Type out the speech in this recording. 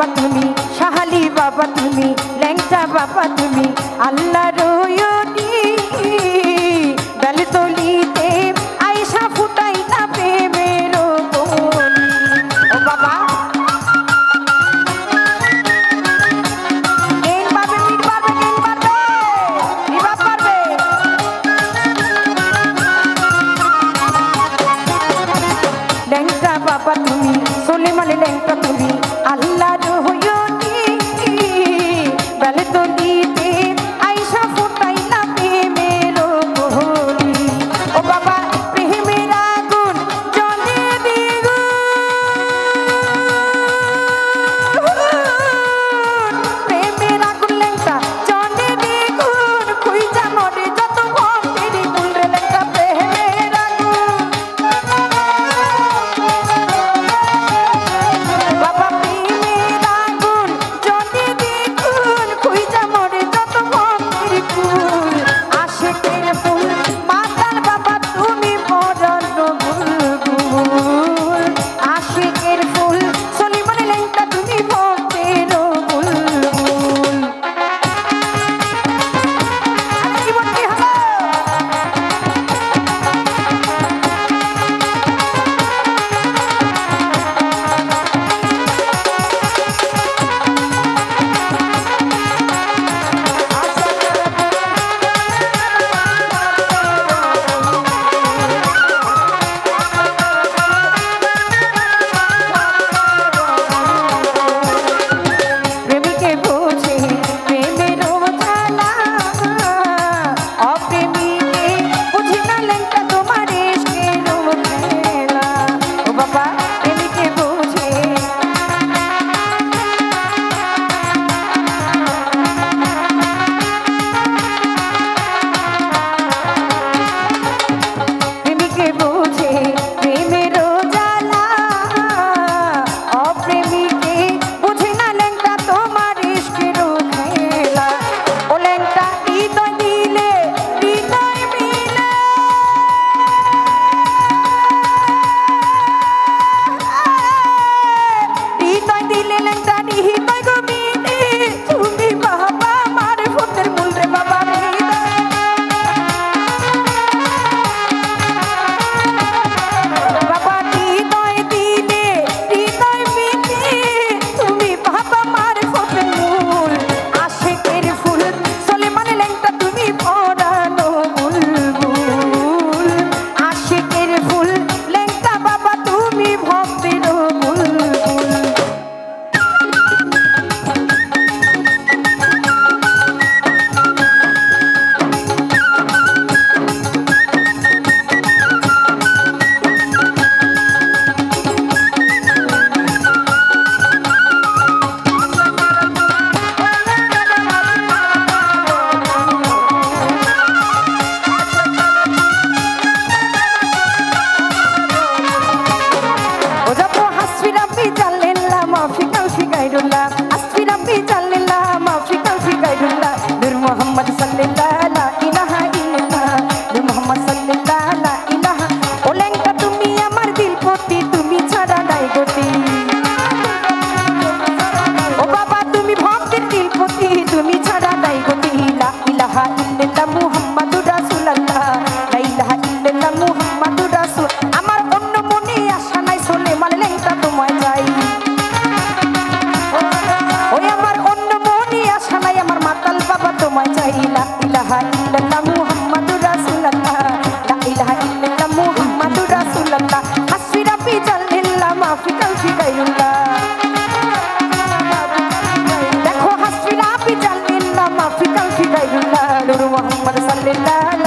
বাবা তুমি সাহালি বাবা তুমি ল্যাংটা বাবা তুমি আল্লাহ বাড়িতে صل الله